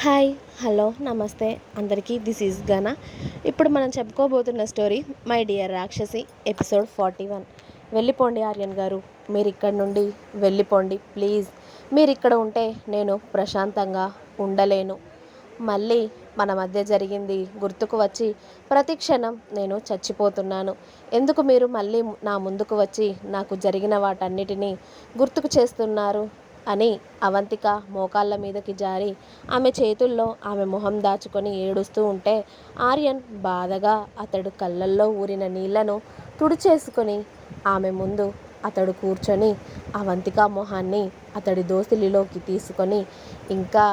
Hi hello నమస్తే. అందరికీ this is గనా ఇప్పుడు మనం చెప్పుకోబోతున్న story my dear Rakshasi episode forty one. వెళ్ళిపోండి ఆర్యన్ గారు. మీరు ఇక్కడ నుండి వెళ్ళిపోండి ప్లీజ్. మీరు ఇక్కడ ఉంటే నేను ప్రశాంతంగా ఉండలేను. మళ్ళీ మన మధ్య జరిగింది గుర్తుకు వచ్చి ప్రతి క్షణం నేను చచ్చిపోతున్నాను. ఎందుకు మీరు మళ్ళీ నా ముందుకు వచ్చి నాకు జరిగిన వాటన్నిటినీ గుర్తుకు చేస్తున్నారు? అని అవంతిక మోకాళ్ళ మీదకి జారి ఆమె చేతుల్లో ఆమె మొహం దాచుకొని ఏడుస్తూ ఉంటే ఆర్యన్ బాధగా అతడు కళ్ళల్లో ఊరిన నీళ్ళను తుడిచేసుకొని ఆమె ముందు అతడు కూర్చొని అవంతిక మొహాన్ని అతడి దోసిలిలోకి తీసుకొని ఇంకా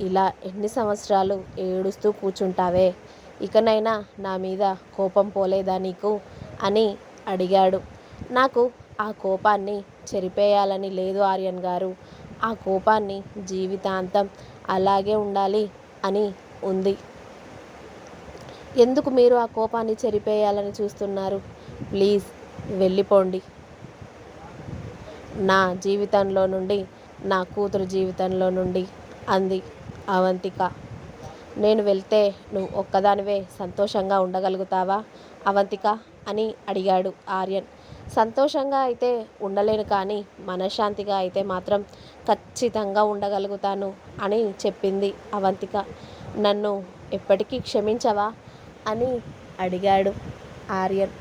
ఇలా ఎన్ని సంవత్సరాలు ఏడుస్తూ కూర్చుంటావే? ఇకనైనా నా మీద కోపం పోలేదా నీకు? అని అడిగాడు. నాకు ఆ కోపాన్ని చెరిపేయాలని లేదు ఆర్యన్ గారు. ఆ కోపాన్ని జీవితాంతం అలాగే ఉండాలి అని ఉంది. ఎందుకు మీరు ఆ కోపాన్ని చెరిపేయాలని చూస్తున్నారు? ప్లీజ్ వెళ్ళిపోండి. నా జీవితంలో నుండి నా కూతురు జీవితంలో నుండి అంది అవంతిక. నేను వెళ్తే నువ్వు ఒక్కదానివే సంతోషంగా ఉండగలుగుతావా? అవంతిక అని అడిగాడు ఆర్యన్. సంతోషంగా అయితే ఉండలేను కానీ మనశ్శాంతిగా అయితే మాత్రం ఖచ్చితంగా ఉండగలుగుతాను అని చెప్పింది అవంతిక. నన్ను ఎప్పటికీ క్షమించవా అని అడిగాడు ఆర్యన్.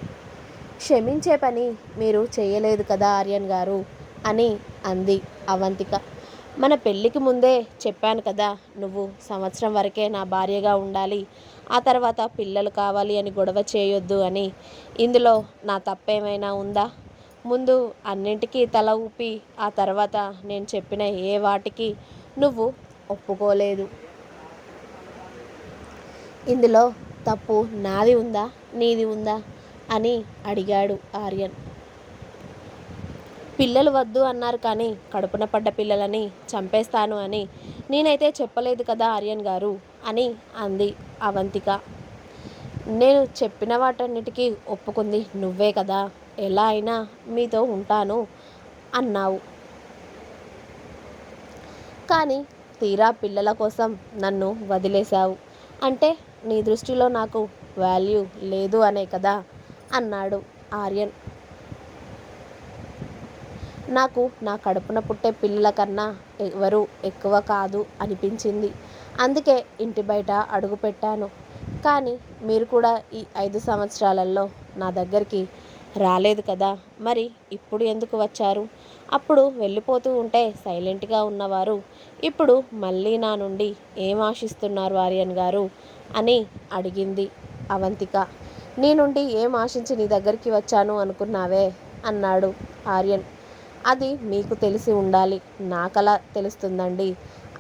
క్షమించే పని మీరు చేయలేదు కదా ఆర్యన్ గారు అని అంది అవంతిక. మన పెళ్ళికి ముందే చెప్పాను కదా నువ్వు సంవత్సరం వరకే నా భార్యగా ఉండాలి ఆ తర్వాత పిల్లలు కావాలి అని గొడవ చేయొద్దు అని. ఇందులో నా తప్పేమైనా ఉందా? ముందు అన్నింటికీ తల ఊపి ఆ తర్వాత నేను చెప్పిన ఏ వాటికి నువ్వు ఒప్పుకోలేదు. ఇందులో తప్పు నాది ఉందా? నీది ఉందా? అని అడిగాడు ఆర్యన్. పిల్లలు వద్దు అన్నారు కానీ కడుపున పడ్డ పిల్లలని చంపేస్తాను అని నేనైతే చెప్పలేదు కదా ఆర్యన్ గారు అని అంది అవంతిక. నేను చెప్పిన వాటన్నిటికీ ఒప్పుకుంది నువ్వే కదా ఎలా అయినా మీతో ఉంటాను అన్నావు. కానీ తీరా పిల్లల కోసం నన్ను వదిలేశావు. అంటే నీ దృష్టిలో నాకు వాల్యూ లేదు అనే కదా అన్నాడు ఆర్యన్. నాకు నా కడుపున పుట్టే పిల్లల కన్నా ఎవరు ఎక్కువ కాదు అనిపించింది. అందుకే ఇంటి బయట అడుగు పెట్టాను. కానీ మీరు కూడా ఈ ఐదు సంవత్సరాలలో నా దగ్గరికి రాలేదు కదా మరి ఇప్పుడు ఎందుకు వచ్చారు? అప్పుడు వెళ్ళిపోతూ ఉంటే సైలెంట్గా ఉన్నవారు ఇప్పుడు మళ్ళీ నా నుండి ఏం ఆశిస్తున్నారు ఆర్యన్ గారు? అని అడిగింది అవంతిక. నీ నుండి ఏం ఆశించి నీ దగ్గరికి వచ్చాను అనుకున్నావే? అన్నాడు ఆర్యన్. అది మీకు తెలిసి ఉండాలి. నాకలా తెలుస్తుందండి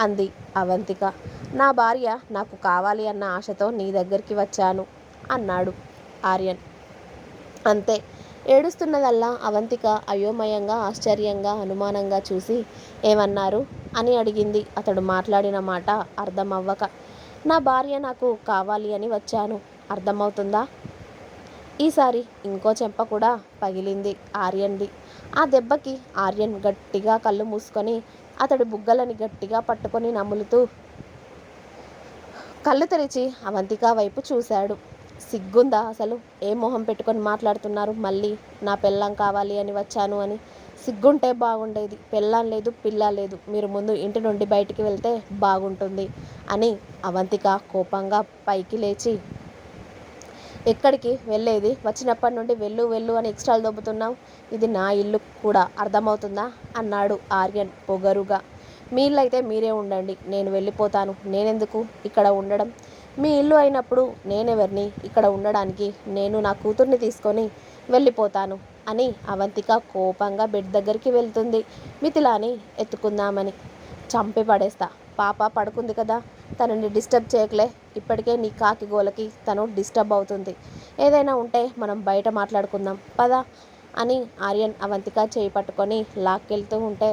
అంది అవంతిక. నా భార్య నాకు కావాలి అన్న ఆశతో నీ దగ్గరికి వచ్చాను అన్నాడు ఆర్యన్. అంతే. ఏడుస్తున్నదల్లా అవంతిక అయోమయంగా ఆశ్చర్యంగా అనుమానంగా చూసి ఏమన్నారు? అని అడిగింది. అతడు మాట్లాడిన మాట అర్థం అవ్వక నా భార్య నాకు కావాలి అని వచ్చాను. అర్థమవుతుందా? ఈసారి ఇంకో చెంప కూడా పగిలింది ఆర్యన్ది. ఆ దెబ్బకి ఆర్యన్ గట్టిగా కళ్ళు మూసుకొని అతడి బుగ్గలని గట్టిగా పట్టుకొని నములుతూ కళ్ళు తెరిచి అవంతిక వైపు చూశాడు. సిగ్గుందా అసలు? ఏ మొహం పెట్టుకొని మాట్లాడుతున్నారు? మళ్ళీ నా పెళ్ళం కావాలి అని వచ్చాను అని. సిగ్గుంటే బాగుండేది. పెళ్ళం లేదు పిల్ల లేదు. మీరు ముందు ఇంటి నుండి బయటికి వెళ్తే బాగుంటుంది అని అవంతిక కోపంగా పైకి లేచి ఎక్కడికి వెళ్ళేది? వచ్చినప్పటి నుండి వెళ్ళు వెళ్ళు అని ఎక్స్ట్రాలు దొబ్బుతున్నావు. ఇది నా ఇల్లు కూడా అర్థమవుతుందా? అన్నాడు ఆర్యన్ పొగరుగా. మీ ఇల్లు అయితే మీరే ఉండండి. నేను వెళ్ళిపోతాను. నేనెందుకు ఇక్కడ ఉండడం? మీ ఇల్లు అయినప్పుడు నేనెవరిని? ఇక్కడ ఉండడానికి నేను నా కూతుర్ని తీసుకొని వెళ్ళిపోతాను అని అవంతిక కోపంగా బెడ్ దగ్గరికి వెళ్తుంది. మిథిలాని ఎత్తుకుందామని చంపి పడేస్తా. పాప పడుకుంది కదా తనని డిస్టర్బ్ చేయకలే. ఇప్పటికే నీ కాకి గోలకి తను డిస్టర్బ్ అవుతుంది. ఏదైనా ఉంటే మనం బయట మాట్లాడుకుందాం. పదా అని ఆర్యన్ అవంతిక చేయి పట్టుకొని లాక్కెళ్తూ ఉంటే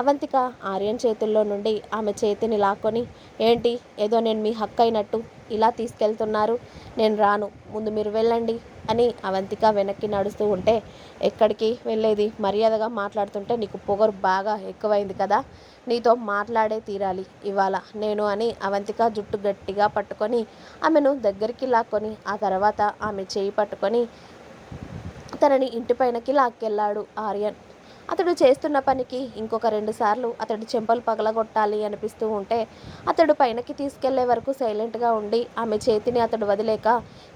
అవంతిక ఆర్యన్ చేతుల్లో నుండి ఆమె చేతిని లాక్కొని ఏంటి ఏదో నేను మీ హక్కు అయినట్టు ఇలా తీసుకెళ్తున్నారు. నేను రాను. ముందు మీరు వెళ్ళండి. అని అవంతిక వెనక్కి నడుస్తూ ఉంటే ఎక్కడికి వెళ్ళేది? మర్యాదగా మాట్లాడుతుంటే నీకు పొగరు బాగా ఎక్కువైంది కదా? నీతో మాట్లాడే తీరాలి ఇవాళ నేను అని అవంతిక జుట్టు గట్టిగా పట్టుకొని ఆమెను దగ్గరికి లాక్కొని ఆ తర్వాత ఆమె చేయి పట్టుకొని తనని ఇంటి పైనకి లాక్కెళ్ళాడు ఆర్యన్. అతడు చేస్తున్న పనికి ఇంకొక రెండు సార్లు అతడు చెంపలు పగలగొట్టాలి అనిపిస్తూ ఉంటే అతడు పైనకి తీసుకెళ్ళే వరకు సైలెంట్గా ఉండి ఆమె చేతిని అతడు వదిలేక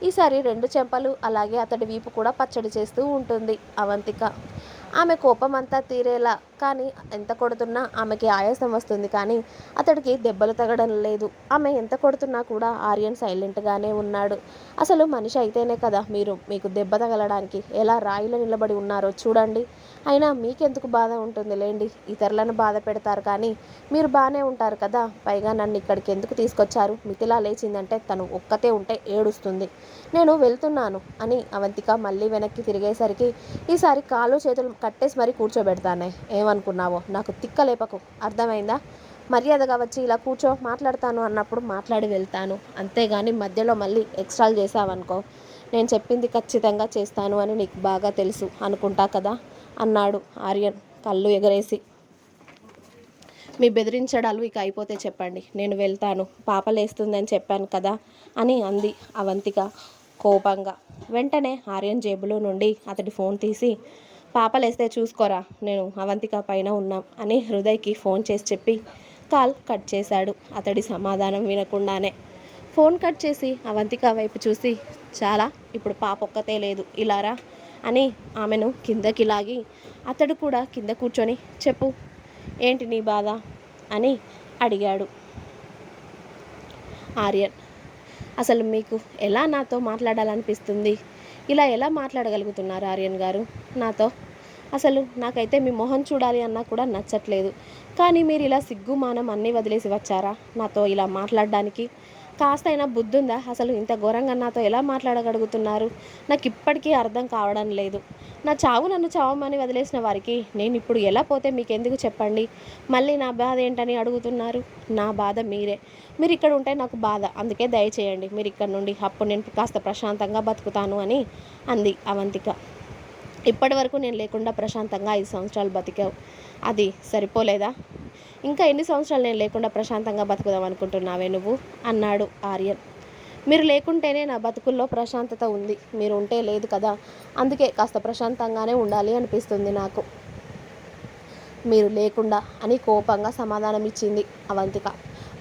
ఈసారి రెండు చెంపలు అలాగే అతడి వీపు కూడా పచ్చడి చేస్తూ ఉంటుంది అవంతిక. ఆమె కోపం అంతా తీరేలా. కానీ ఎంత కొడుతున్నా ఆమెకి ఆయాసం వస్తుంది కానీ అతడికి దెబ్బలు తగడం లేదు. ఆమె ఎంత కొడుతున్నా కూడా ఆర్యన్ సైలెంట్గానే ఉన్నాడు. అసలు మనిషి అయితేనే కదా మీరు మీకు దెబ్బ తగలడానికి ఎలా రాయిలో నిలబడి ఉన్నారో చూడండి. అయినా మీకెందుకు బాధ ఉంటుంది లేండి? ఇతరులను బాధ పెడతారు కానీ మీరు బాగానే ఉంటారు కదా. పైగా నన్ను ఇక్కడికి ఎందుకు తీసుకొచ్చారు? మిథిలా లేచిందంటే తను ఒక్కతే ఉంటే ఏడుస్తుంది. నేను వెళ్తున్నాను అని అవంతిక మళ్ళీ వెనక్కి తిరిగేసరికి ఈసారి కాళ్ళు చేతులు కట్టేసి మరీ కూర్చోబెడతానే. ఏమనుకున్నావో? నాకు తిక్క లేపకు. అర్థమైందా? మర్యాదగా వచ్చి ఇలా కూర్చో మాట్లాడతాను అన్నప్పుడు మాట్లాడి వెళ్తాను. అంతేగాని మధ్యలో మళ్ళీ ఎక్స్ట్రాలు చేసావనుకో నేను చెప్పింది ఖచ్చితంగా చేస్తాను అని నీకు బాగా తెలుసు అనుకుంటా కదా? అన్నాడు ఆర్యన్ కళ్ళు ఎగరేసి. మీ బెదిరించడాలు ఇక అయిపోతే చెప్పండి. నేను వెళ్తాను. పాప లేస్తుందని చెప్పాను కదా? అని అంది అవంతిక కోపంగా. వెంటనే ఆర్యన్ జేబులో నుండి అతడి ఫోన్ తీసి పాప లేస్తే చూసుకోరా నేను అవంతిక పైన ఉన్నాం అని హృదయ్కి ఫోన్ చేసి చెప్పి కాల్ కట్ చేశాడు. అతడి సమాధానం వినకుండానే ఫోన్ కట్ చేసి అవంతిక వైపు చూసి చాలా ఇప్పుడు పాప ఒక్కతే లేదు ఇలారా అని ఆమెను కిందకి లాగి అతడు కూడా కింద కూర్చొని చెప్పు ఏంటి నీ బాధ? అని అడిగాడు ఆర్యన్. అసలు మీకు ఎలా నాతో మాట్లాడాలనిపిస్తుంది? ఇలా ఎలా మాట్లాడగలుగుతున్నారు ఆర్యన్ గారు? నాతో అసలు నాకైతే మీ మొహం చూడాలి అన్నా కూడా నచ్చట్లేదు. కానీ మీరు ఇలా సిగ్గుమానం అన్నీ వదిలేసి వచ్చారా? నాతో ఇలా మాట్లాడడానికి? కాస్త అయినా బుద్ధి ఉందా అసలు ఇంత ఘోరంగా నాతో ఎలా మాట్లాడగలుగుతున్నారు? నాకు ఇప్పటికీ అర్థం కావడం లేదు. నా చావు నన్ను చావమని వదిలేసిన వారికి నేను ఇప్పుడు ఎలా పోతే మీకు ఎందుకు చెప్పండి? మళ్ళీ నా బాధ ఏంటని అడుగుతున్నారు? నా బాధ మీరే. మీరు ఇక్కడ ఉంటే నాకు బాధ. అందుకే దయచేయండి. మీరు ఇక్కడ నుండి అప్పుడు నేను కాస్త ప్రశాంతంగా బతుకుతాను అని అంది అవంతిక. ఇప్పటి వరకు నేను లేకుండా ప్రశాంతంగా ఐదు సంవత్సరాలు బతికావు. అది సరిపోలేదా? ఇంకా ఎన్ని సంవత్సరాలు నేను లేకుండా ప్రశాంతంగా బతుకుదాం అనుకుంటున్నావే నువ్వు? అన్నాడు ఆర్యన్. మీరు లేకుంటేనే నా బతుకుల్లో ప్రశాంతత ఉంది. మీరు ఉంటే లేదు కదా. అందుకే కాస్త ప్రశాంతంగానే ఉండాలి అనిపిస్తుంది నాకు. మీరు లేకుండా అని కోపంగా సమాధానం ఇచ్చింది అవంతిక.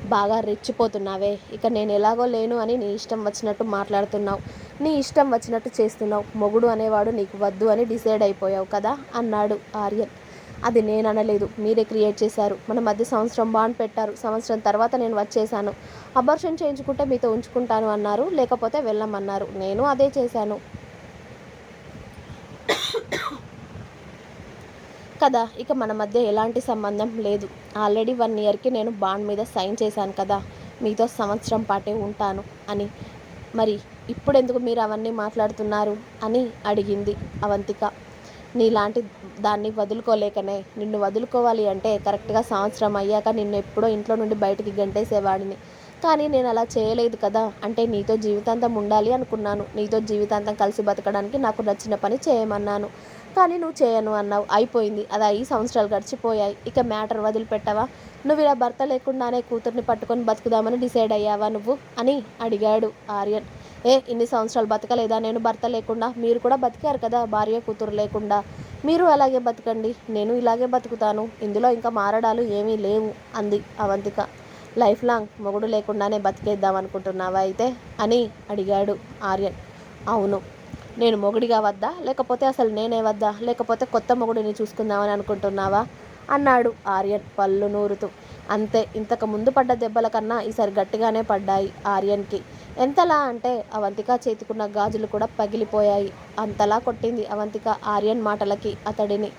బాగా రెచ్చిపోతున్నావే. ఇక నేను ఎలాగో లేను అని నీ ఇష్టం వచ్చినట్టు మాట్లాడుతున్నావు. నీ ఇష్టం వచ్చినట్టు చేస్తున్నావు. మొగుడు అనేవాడు నీకు వద్దు అని డిసైడ్ అయిపోయావు కదా? అన్నాడు ఆర్యన్. అది నేను అనలేదు. మీరే క్రియేట్ చేశారు. మన మధ్య సంవత్సరం బాండ్ పెట్టారు. సంవత్సరం తర్వాత నేను వచ్చేసాను అబర్షన్ చేయించుకుంటే మీతో ఉంచుకుంటాను అన్నారు. లేకపోతే వెళ్ళమన్నారు. నేను అదే చేశాను. కదా ఇక మన మధ్య ఎలాంటి సంబంధం లేదు. ఆల్రెడీ వన్ ఇయర్కి నేను బాండ్ మీద సైన్ చేశాను కదా. మీతో సంవత్సరం పాటే ఉంటాను అని. మరి ఇప్పుడెందుకు మీరు అవన్నీ మాట్లాడుతున్నారు అని అడిగింది అవంతిక. నీలాంటి దాన్ని వదులుకోలేకనే నిన్ను వదులుకోవాలి అంటే కరెక్ట్గా సంవత్సరం అయ్యాక నిన్ను ఎప్పుడో ఇంట్లో నుండి బయటికి గంటేసేవాడిని. కానీ నేను అలా చేయలేదు కదా అంటే నీతో జీవితాంతం ఉండాలి అనుకున్నాను. నీతో జీవితాంతం కలిసి బతకడానికి నాకు నచ్చిన పని చేయమన్నాను. కానీ నువ్వు చేయను అన్నావు. అయిపోయింది. అది ఐదు సంవత్సరాలు గడిచిపోయాయి. ఇక మ్యాటర్ వదిలిపెట్టవా? నువ్వు ఇలా భర్త లేకుండానే కూతుర్ని పట్టుకొని బతుకుదామని డిసైడ్ అయ్యావా నువ్వు? అని అడిగాడు ఆర్యన్. ఏ ఇన్ని సంవత్సరాలు బతకలేదా? నేను భర్త లేకుండా మీరు కూడా బతికారు కదా భార్య కూతురు లేకుండా. మీరు అలాగే బతకండి నేను ఇలాగే బతుకుతాను. ఇందులో ఇంకా మారడాలు ఏమీ లేవు అంది అవంతిక. లైఫ్ లాంగ్ మొగుడు లేకుండానే బతికేద్దాం అనుకుంటున్నావా అయితే? అని అడిగాడు ఆర్యన్. అవును. నేను మొగుడిగా వద్దా? లేకపోతే అసలు నేనే వద్దా? లేకపోతే కొత్త మొగుడిని చూసుకుందామని అనుకుంటున్నావా? అన్నాడు ఆర్యన్ పళ్ళు నూరుతూ. అంతే ఇంతకు ముందు పడ్డ దెబ్బల కన్నా ఈసారి గట్టిగానే పడ్డాయి ఆర్యన్కి. ఎంతలా అంటే అవంతిక చేతికున్న గాజులు కూడా పగిలిపోయాయి. అంతలా కొట్టింది అవంతిక ఆర్యన్ మాటలకి అతడిని.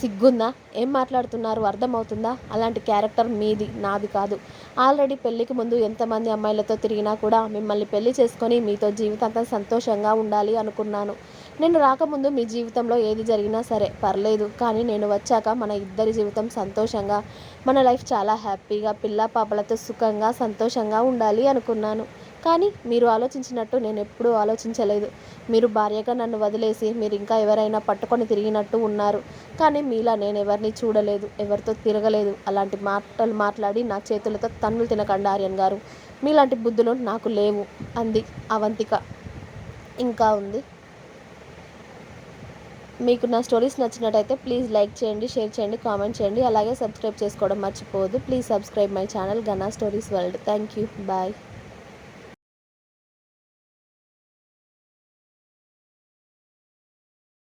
సిగ్గుందా? ఏం మాట్లాడుతున్నారు? అర్థమవుతుందా? అలాంటి క్యారెక్టర్ మీది నాది కాదు. ఆల్రెడీ పెళ్ళికి ముందు ఎంతమంది అమ్మాయిలతో తిరిగినా కూడా మిమ్మల్ని పెళ్ళి చేసుకొని మీతో జీవితాంతం సంతోషంగా ఉండాలి అనుకున్నాను. నేను రాకముందు మీ జీవితంలో ఏది జరిగినా సరే పర్లేదు కానీ నేను వచ్చాక మన ఇద్దరి జీవితం సంతోషంగా మన లైఫ్ చాలా హ్యాపీగా పిల్ల పాపలతో సుఖంగా సంతోషంగా ఉండాలి అనుకున్నాను. కానీ మీరు ఆలోచించినట్టు నేను ఎప్పుడూ ఆలోచించలేదు. మీరు భార్యగా నన్ను వదిలేసి మీరు ఇంకా ఎవరైనా పట్టుకొని తిరిగినట్టు ఉన్నారు. కానీ మీలా నేను ఎవరిని చూడలేదు ఎవరితో తిరగలేదు. అలాంటి మాటలు మాట్లాడి నా చేతులతో తన్నులు తినకండి ఆర్యన్ గారు. మీలాంటి బుద్ధులు నాకు లేవు అంది అవంతిక. ఇంకా ఉంది. మీకు నా స్టోరీస్ నచ్చినట్టయితే ప్లీజ్ లైక్ చేయండి షేర్ చేయండి కామెంట్ చేయండి. అలాగే సబ్స్క్రైబ్ చేసుకోవడం మర్చిపోవద్దు. Please subscribe my channel Gana stories world. Thank you. Bye.